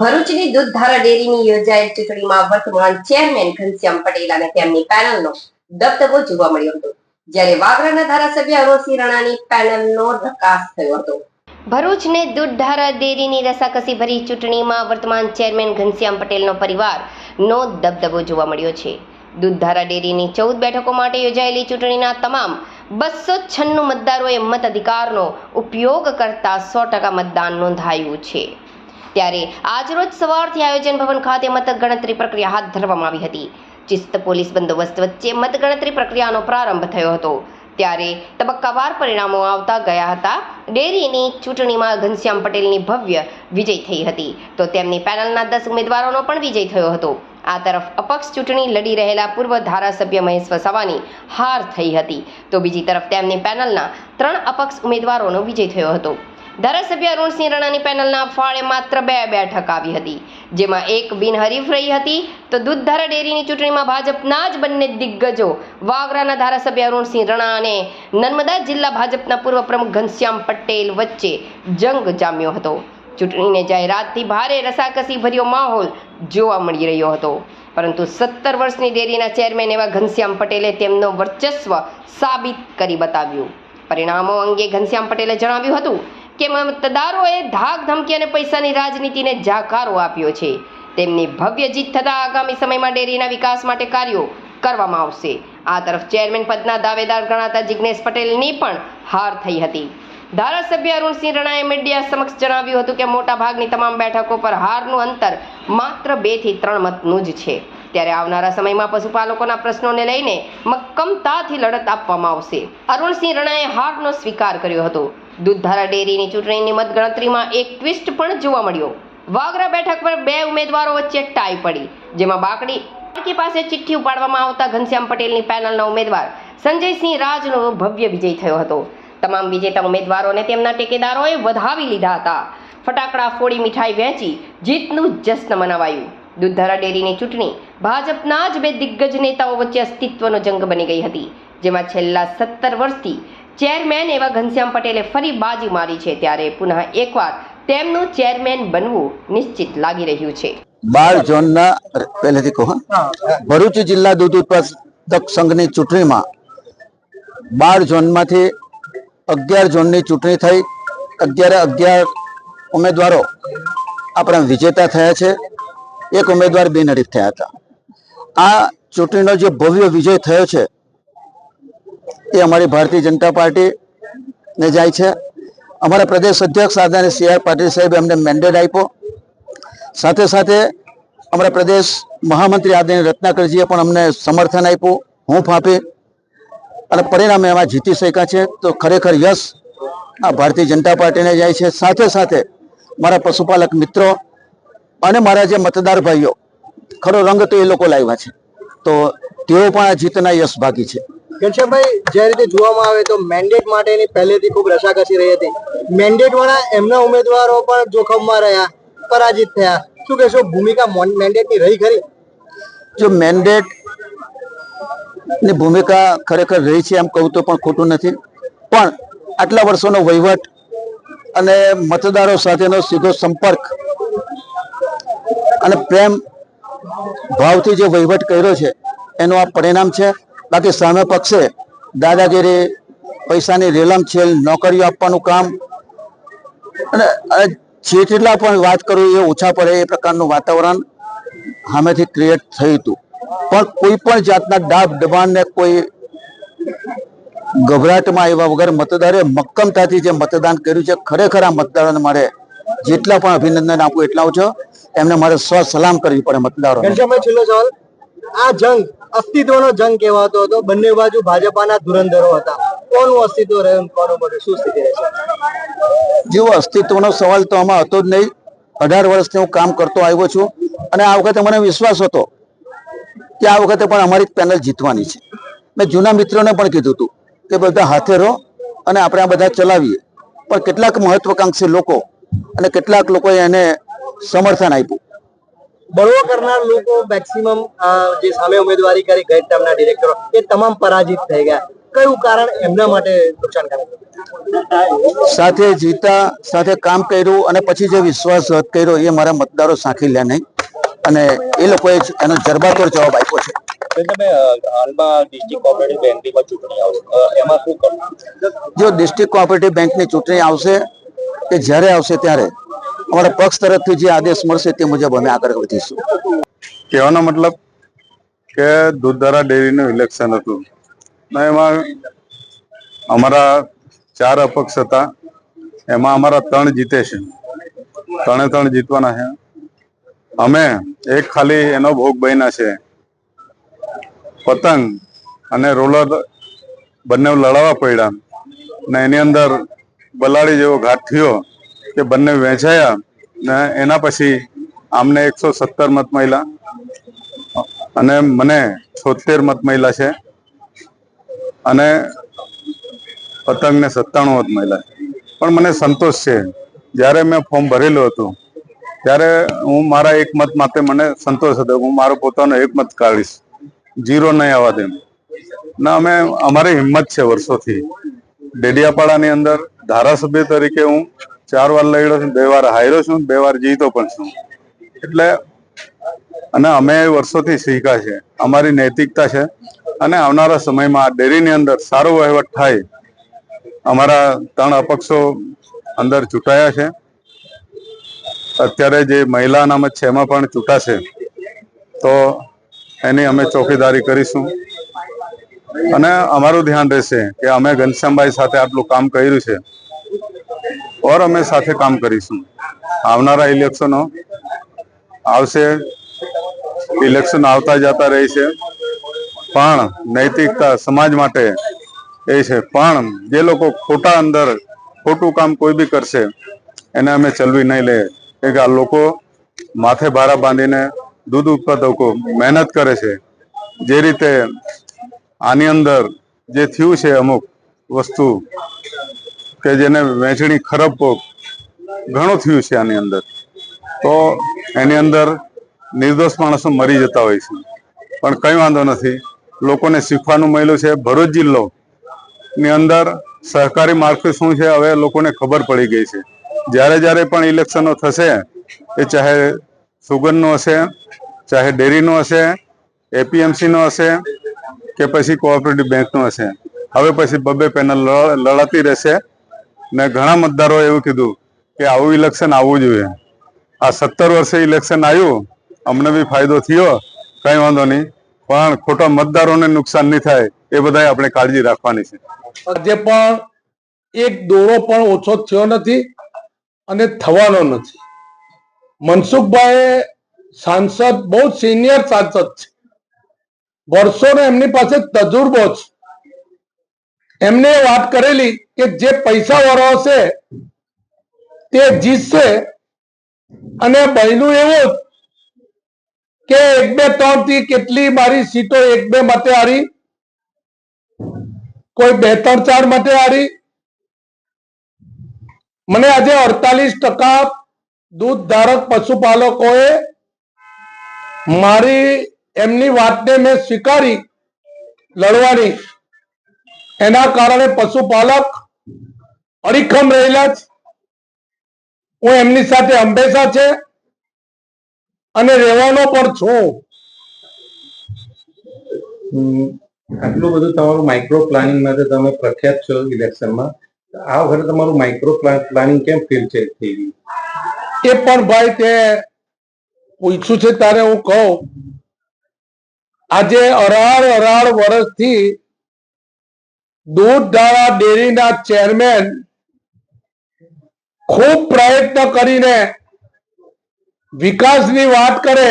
ભરૂચની દૂધધારા ડેરીની યોજાયેલ ચૂંટણીમાં વર્તમાન ચેરમેન ઘનશ્યામ પટેલ અને તેમની પેનલનો દબદબો જોવા મળ્યો હતો, જ્યારે વાગરાના ધારાસભ્ય અરોસી રાણાની પેનલનો નકાસ થયો હતો. ભરૂચને દૂધધારા ડેરીની રસાકસી ભરી ચૂંટણીમાં વર્તમાન ચેરમેન ઘનશ્યામ પટેલનો પરિવારનો દબદબો જોવા મળ્યો છે. દૂધધારા ડેરીની ચૌદ બેઠકો માટે યોજાયેલી ચૂંટણીના તમામ બસો છન્નું મતદારોએ મત અધિકારનો ઉપયોગ કરતા સો ટકા મતદાન નોંધાયું છે. ત્યારે આજરોજ સવારથી આયોજન ભવન ખાતે મતગણતરી પ્રક્રિયા હાથ ધરવામાં આવી હતી. ચિસ્ત પોલીસ બંદોબસ્ત વચ્ચે મતગણતરી પ્રક્રિયાનો પ્રારંભ થયો હતો. ત્યારે તબક્કાવાર પરિણામો આવતા ગયા હતા. ડેરીની ચૂંટણીમાં ઘનશ્યામ પટેલની ભવ્ય વિજય થઈ હતી. તો તેમની પેનલના દસ ઉમેદવારોનો પણ વિજય થયો હતો. આ તરફ અપક્ષ ચૂંટણી લડી રહેલા પૂર્વ ધારાસભ્ય મહેશ વસાવાની હાર થઈ હતી. તો બીજી તરફ તેમની પેનલના ત્રણ અપક્ષ ઉમેદવારોનો વિજય થયો હતો. ધારાસભ્ય અરુણસિંહ રાણાની પેનલના ફાળે માત્ર બે બેઠક આવી હતી. જેમાં એક બિનહરીફ રહી હતી તો દૂધધારા ડેરીની ચૂંટણીમાં ભાજપના જ બંને દિગ્ગજો વાગરાના ધારાસભ્ય અરુણસિંહ રાણા અને નર્મદા જિલ્લા ભાજપના પૂર્વ પ્રમુખ ઘનશ્યામ પટેલ વચ્ચે જંગ જામ્યો હતો. ચૂંટણીને જાહેરાતથી ભારે રસાકસી ભર્યો માહોલ જોવા મળી રહ્યો હતો. પરંતુ સત્તર વર્ષની ડેરીના ચેરમેન એવા ઘનશ્યામ પટેલે તેમનો વર્ચસ્વ સાબિત કરી બતાવ્યું. પરિણામો અંગે ઘનશ્યામ પટેલે જણાવ્યું હતું કે મતદારોએ ધાક ધમકી અને પૈસાની રાજનીતિને જાકારો આપ્યો છે. તેમની ભવ્ય જીત થતાં આગામી સમયમાં ડેરીના વિકાસ માટે કાર્યો કરવામાં આવશે. આ તરફ ચેરમેન પદના દાવેદાર ગણાતા જિગ્નેશ પટેલની પણ હાર થઈ હતી. ધારાસભ્ય અરુણસિંહ રણાએ મીડિયા સમક્ષ જણાવ્યું હતું કે મોટા ભાગની તમામ બેઠકો પર હારનું અંતર માત્ર બેથી ત્રણ મતનું જ છે. ત્યારે આવનારા સમયમાં પશુપાલકોના પ્રશ્નોને લઈને મક્કમતાથી લડત આપવામાં આવશે. અરુણસિંહ રણાએ હારનો સ્વીકાર કર્યો હતો. દૂધધારા ડેરીની ચૂંટણીની મતગણતરીમાં એક ટ્વિસ્ટ પણ જોવા મળ્યો. વાગરા બેઠક પર બે ઉમેદવારો વચ્ચે ટાઈ પડી, જેમાં બાકડી પાસે ચિઠ્ઠી ઉપાડવામાં આવતા ઘનશ્યામ પટેલની પેનલના ઉમેદવાર સંજયસિંહ રાજનો ભવ્ય વિજય થયો હતો. તમામ વિજેતા ઉમેદવારોને તેમના ટેકેદારોએ વધાવી લીધા હતા. ફટાકડા ફોડી મીઠાઈ વહેંચી જીતનું જશ્ન મનાવાયું. દૂધધારા ડેરીની ચૂંટણી ભાજપના જ બે દિગ્ગજ નેતાઓ વચ્ચે અસ્તિત્વનો જંગ બની ગઈ હતી, જેમાં છેલ્લા સત્તર વર્ષથી ચેરમેન એવા ઘનશ્યામ પટેલે ફરી બાજી મારી છે ત્યારે પુનઃ એકવાર તેમનું ચેરમેન બનવું નિશ્ચિત લાગી રહ્યું છે. બાર ઝોનના પહેલેથી કહો ભરૂચ જિલ્લા દૂધ ઉત્પાદક સંઘની ચૂંટણીમાં બાર ઝોનમાંથી અગિયાર ઝોનની ચૂંટણી થઈ. અગિયારે અગિયાર ઉમેદવારો આપણા વિજેતા થયા છે. એક ઉમેદવાર બિનહરીફ થયા હતા. આ ચૂંટણીનો જે ભવ્ય વિજય થયો છે એ અમારી ભારતીય જનતા પાર્ટી ને જાય છે. અમારા પ્રદેશ અધ્યક્ષ આદરણીય સી આર પાટીલ સાહેબે અમને મેન્ડેટ આપ્યો. સાથે સાથે અમારા પ્રદેશ મહામંત્રી આદરણીય રત્નાકરજીએ પણ અમને સમર્થન આપ્યું. હું ફાંપી અને પરિણામે એમાં જીતી શક્યા છે. તો ખરેખર યશ આ ભારતીય જનતા પાર્ટીને જાય છે. સાથે સાથે મારા પશુપાલક મિત્રો અને મારા જે મતદાર ભાઈઓ, ખરો રંગ તો એ લોકો લાવ્યા છે. તો તેઓ પણ આ જીતના યશ ભાગી છે. ઘનશ્યામભાઈ, જે રીતે જોવામાં આવે તો મેન્ડેટ માટેની પહેલેથી ખૂબ રસાકસી રહી હતી. મેન્ડેટ વાળા એમના ઉમેદવારો પણ જોખમમાં રહ્યા, પરાજિત થયા. શું કહેશો, ભૂમિકા મેન્ડેટની રહી ખરી? જો મેન્ડેટની ભૂમિકા ખરેખર રહી છે એમ કહું તો પણ ખોટું નથી. પણ આટલા વર્ષોનો વહીવટ અને મતદારો સાથેનો સીધો સંપર્ક અને પ્રેમ ભાવથી જે વહીવટ કર્યો છે, એનું આ પરિણામ છે. બાકી સામે પક્ષે દાદાગીરી, પૈસાની રેલમ છેલ નોકરીઓ આપવાનું કામ. અને જે જેટલા પણ વાત કરું એ ઓછા પડે એ પ્રકારનું વાતાવરણ સામેથી ક્રિએટ થયું હતું. પણ કોઈ પણ જાતના ડાબ દબાણને કોઈ ગભરાટમાં આવ્યા વગર મતદારે મક્કમતાથી જે મતદાન કર્યું છે, ખરેખર આ મતદારોને મારે જેટલા પણ અભિનંદન આપું એટલા ઓછો એમને મારે સ્વ સલામ કરવી પડે મતદારો આ જંગ અસ્તિત્વનો જંગ કહેવાતો હતો. બંને બાજુ ભાજપાના ધુરંધરો હતા. કોનું અસ્તિત્વ રહ્યું કોનું બધું શું સ્થિતિ રહેશે જેવો અસ્તિત્વનો સવાલ તો આમાં હતો જ નહીં. અઢાર વર્ષથી હું કામ કરતો આવ્યો છું અને આ વખતે મને વિશ્વાસ હતો કે આ વખતે પણ અમારી પેનલ જીતવાની છે. મેં જૂના મિત્રોને પણ કીધું હતું કે બધા હાથે રહો અને આપણે આ બધા ચલાવીએ. પણ કેટલાક મહત્વકાંક્ષી લોકો અને કેટલાક લોકોએ એને સમર્થન આપ્યું. બળવો કરનાર લોકો મેક્સિમમ જે સામે ઉમેદવારી કરી ગઈ ટર્મના ડિરેક્ટરો એ તમામ પરાજિત થઈ ગયા. કયું કારણ એમના માટે નુકસાનકારક સાથે જીતા સાથે કામ કર્યું અને પછી જે વિશ્વાસઘાત કર્યો એ મારા મતદારો સાંખી લે નહીં. અને એ લોકોએ એનો જરબાતોડ જવાબ આપ્યો છે. તમે હાલમાં ડિસ્ટ્રિક્ટ કોઓપરેટિવ બેંકની ચૂંટણી આવશે. એમાં શું કરવું? જો ડિસ્ટ્રિક્ટ કોઓપરેટિવ બેંકની ચૂંટણી આવશે કે જ્યારે આવશે ત્યારે? અમારા પક્ષ તરફથી જે આદેશ મળશે તે મુજબ અમે આગળ વધીશું. કહેવાનો મતલબ કે દૂધધારા ડેરીનું ઇલેક્શન હતું. ને, એમાં અમારા ચાર અપક્ષ હતા. એમાં અમારા ત્રણ જીતે છે. ત્રણે ત્રણ જીતવાના છે. અમે એક ખાલી એનો ભોગ બન્યા છે. પતંગ અને રોલર બંને લડાવવા પડ્યા. ને એની અંદર બલાડી જેવો ઘાટ થયો. કે બંને વેચાયા ને એના પછી આમને એકસો સત્તર મત મહિલા અને મને છોતેર મત મહિલા છે. અને પતંગને સત્તાણું મત મહિલા પણ મને સંતોષ છે. જ્યારે મેં ફોર્મ ભરેલું હતું, ત્યારે હું મારા એક મત માટે મને સંતોષ હતો. હું મારો પોતાનો એક મત કાઢીશ. જીરો નહીં આવવા દેમ ના અમે, અમારી હિંમત છે વર્ષોથી. ડેડિયાપાડાની અંદર ધારાસભ્ય તરીકે હું ચાર વાર લડ્યો છું, બે વાર હાર્યો છું, બે વાર જીતો પણ છું. એટલે અને અમે વર્ષોથી શીખ્યા છે. અમારી નૈતિકતા છે અને આવનારા સમયમાં આ ડેરીની અંદર સારો વહીવટ થાય, અમારા ત્રણ અપક્ષો અંદર ચૂંટાયા છે. અત્યારે જે મહિલા અનામત છે, એમાં પણ ચૂંટાશે તો એની અમે ચોકીદારી કરીશું. અને અમારું ધ્યાન રહેશે કે અમે ઘનશ્યામભાઈ સાથે આટલું કામ કર્યું છે. ઓર અમે સાથે કામ કરીશું. આવનારા ઇલેક્શનો આવશે. ઇલેક્શન આવતા જતા રહે છે પણ નૈતિકતા સમાજ માટે એ છે. પણ જે લોકો ખોટા અંદર ખોટું કામ કોઈ બી કરશે, એને અમે ચલવી નહીં લે. કે આ લોકો માથે ભારા બાંધીને દૂધ ઉત્પાદકો મહેનત કરે છે. જે રીતે આની અંદર જે થયું છે અમુક વસ્તુ કે જેને વહેંચણી ખરાબ ઘણું થયું છે આની અંદર. તો એની અંદર નિર્દોષ માણસો મરી જતા હોય છે. પણ કંઈ વાંધો નથી. લોકોને શીખવાનું મળ્યું છે. ભરૂચ જિલ્લો ની અંદર સહકારી માળખું શું છે હવે લોકોને ખબર પડી ગઈ છે. જ્યારે જ્યારે પણ ઇલેક્શનો થશે, એ ચાહે સુગરનું હશે, ચાહે ડેરીનું હશે, એપીએમસીનો હશે કે પછી કોઓપરેટિવ બેંકનું હશે. હવે પછી બબે પેનલ લડાતી રહેશે. ને ઘણા મતદારોએ એવું કીધું કે આવું ઇલેક્શન આવવું જોઈએ. આ સત્તર વર્ષે ઇલેક્શન આવ્યું, અમને બી ફાયદો થયો, કઈ વાંધો નહીં. પણ ખોટા મતદારોને નુકસાન નહીં થાય, એ બધા આપણે કાળજી રાખવાની છે. આજે પણ એક દોરો પણ ઓછો થયો નથી અને થવાનો નથી. મનસુખભાઈ સાંસદ બહુ સિનિયર સાંસદ છે. વર્ષોનો એમની પાસે તજુર્બો છે. એમને વાત કરેલી કે જે પૈસા વાળો હશે તે જીતશે. અને બહેનું એવું કે એક, બે ત્રણથી કેટલી મારી સીટો એક, બે માટે હારી, કોઈ બે, ત્રણ, ચાર માટે હારી. મને આજે અડતાલીસ ટકા દૂધ ધારક પશુપાલકોએ મારી એમની વાતને મેં સ્વીકારી લડવાની. એના કારણે પશુપાલક અડીખમ રહેલા છે. હું એમની સાથે હંમેશા છે અને રહેવાનો પણ છું. આટલું બધું તમારું માઇક્રો પ્લાનિંગ માટે તમે પ્રખ્યાત છો ઇલેક્શનમાં આ વખતે તમારું માઇક્રો પ્લાનિંગ કેમ ફેલ છે એ પણ ભાઈ તે પૂછ્યું છે તારે હું કહું. આજે અઢાર અઢાર વર્ષથી દૂધ ધારા ડેરીના ચેરમેન ખૂબ પ્રયત્ન કરીને વિકાસની વાત કરે,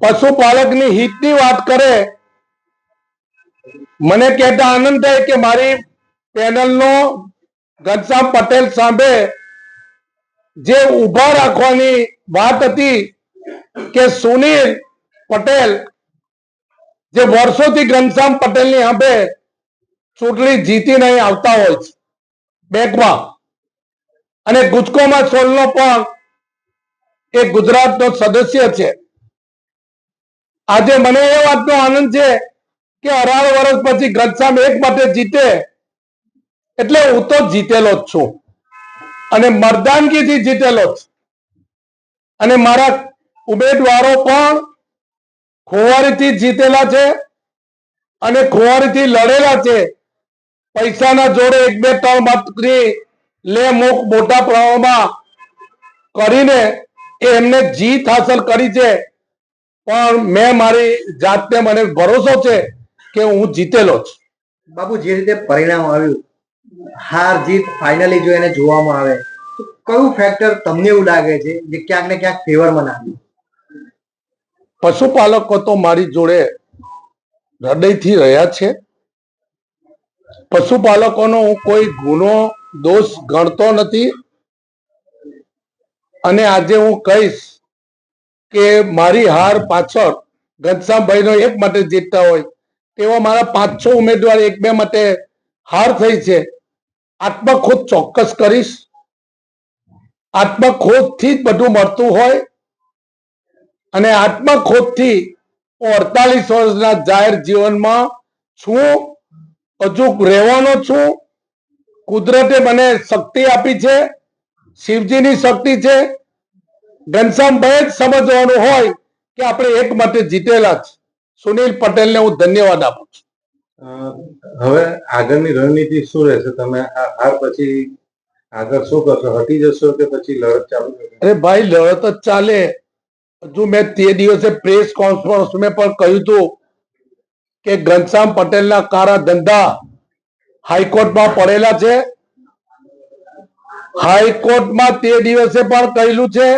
પશુપાલકની હિતની વાત કરે. મને કહેતા આનંદ થાય કે મારી પેનલનો ઘનશ્યામ પટેલ સામે જે ઊભા રાખવાની વાત હતી કે સુનિલ પટેલ, જે વર્ષોથી ઘનશ્યામ પટેલની સામે ચૂંટણી જીતી નહીં આવતા હોય છે. બેંકમાં અને ગુજકોમાં સોલનો પણ એ ગુજરાતનો સદસ્ય છે. આજે મને એ વાતનો આનંદ છે કે અઢાર વર્ષ પછી ઘનશ્યામ એક માટે જીતે એટલે હું તો જીતેલો જ છું. અને મરદાનગીથી જીતેલો જ. અને મારા ઉમેદવારો પણ ખોવારીથી જીતેલા છે અને ખોવારીથી લડેલા છે. પૈસાના જોડે એક બે ત્રણ મતની લે મુખ મોટા પ્રમાણમાં કરીને એ એમને જીત હાંસલ કરી છે. પણ મેં મારી જાતને મને ભરોસો છે કે હું જીતેલો છું. બાપુ જે રીતે પરિણામ આવ્યું હાર જીત ફાઇનલી જો એને જોવામાં આવે તો કયું ફેક્ટર તમને એવું લાગે છે જે ક્યાંક ને ક્યાંક ફેવરમાં નાખ્યું? પશુપાલકો તો મારી જોડે હૃદયથી રહ્યા છે. પશુપાલકોનો હું કોઈ ગુનો, દોષ ગણતો નથી. અને આજે હું કહીશ કે મારી હાર પાછળ ઘનશ્યામભાઈનો એક માટે જીતતા હોય તેવા મારા પાંચ છ ઉમેદવાર એક બે માટે હાર થઈ છે. આત્મખોદ ચોક્કસ કરીશ. આત્મખોદથી જ બધું મળતું હોય. અને આત્મખોદથી હું અડતાલીસ વર્ષના જાહેર જીવનમાં છું. હજુ રહેવાનો છું. કુદરતે મને શક્તિ આપી છે. શિવજીની શક્તિ છે. ઘનશ્યામભાઈ જ સમજવાનું હોય કે આપણે એક માટે જીતેલા છે સુનિલ પટેલને હું ધન્યવાદ આપું છું. હવે આગળની રણનીતિ શું રહેશે? તમે આ હાર પછી આગળ શું કરશો? હટી જશો કે પછી લડત ચાલુ અરે ભાઈ લડત જ ચાલે. હજુ મેં તે દિવસે પ્રેસ કોન્ફરન્સ મેં પણ કહ્યું હતું કે ઘનશ્યામ પટેલના કારા ધંધા હાઈકોર્ટમાં પડેલા છે. હાઈકોર્ટમાં તે દિવસે પણ કહેલું છે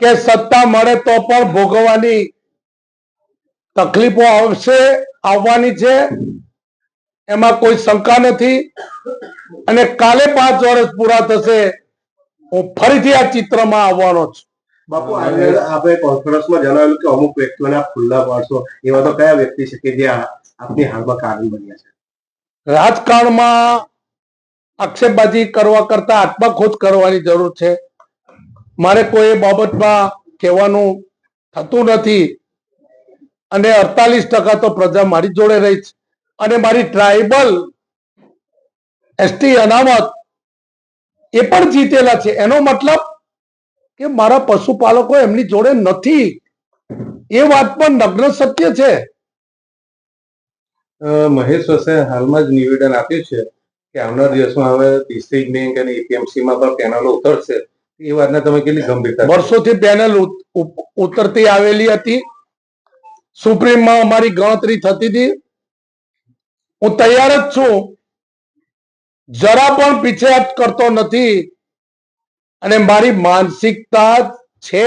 કે સત્તા મળે તો પણ ભોગવવાની તકલીફો આવશે, આવવાની છે. એમાં કોઈ શંકા નથી. અને કાલે પાંચ વર્ષ પૂરા થશે, હું ફરીથી આ ચિત્રમાં આવવાનો છું. બાપુ આપણે કોન્ફરન્સમાં જણાવ્યું કે અમુક વ્યક્તિઓને આપ ખુલ્લા પાડશો. એવા તો કયા વ્યક્તિ છે કે જે આપની હાલમાં કારણ બન્યા છે? રાજકારણમાં આક્ષેપબાજી કરવા કરતા આત્મખોજ કરવાની જરૂર છે. મારે કોઈ બાબતમાં કહેવાનું થતું નથી. અને અડતાલીસ ટકા તો પ્રજા મારી જોડે રહી છે. અને મારી ટ્રાઇબલ એસટી અનામત એ પણ જીતેલા છે. એનો મતલબ કે મારા પશુપાલકો એમની જોડે નથી. એ વાત પણ નગ્ન સત્ય છે. મહેશ વસે હાલમાં જ નિવેદન આપ્યું છે કે આવનાર દિવસમાં હવે ડિસ્ટ્રિક્ટ બેંક અને એપીએમસી માં પણ પેનલો ઉતરશે. એ વાતને તમે કેટલી ગંભીરતા વર્ષોથી પેનલ ઉતરતી આવેલી હતી. સુપ્રીમમાં અમારી ગણતરી થતી હતી. હું તૈયાર જ છું. જરા પણ પીછેહટ કરતો નથી. અને મારી માનસિકતા છે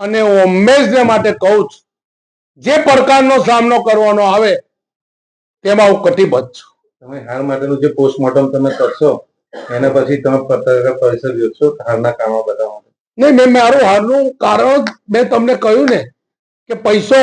અને હું હંમેશને માટે કહું છું જે પડકારનો સામનો કરવાનો આવે તેમાં હું કટિબદ્ધ છું. તમે હાર માટેનું જે પોસ્ટમોર્ટમ તમે કરશો એના પછી તમે પત્રકાર પરિષદ યોજશો હારના કામો બધા માટે નહીં મેં મારું હારનું કારણ મેં તમને કહ્યું ને કે પૈસો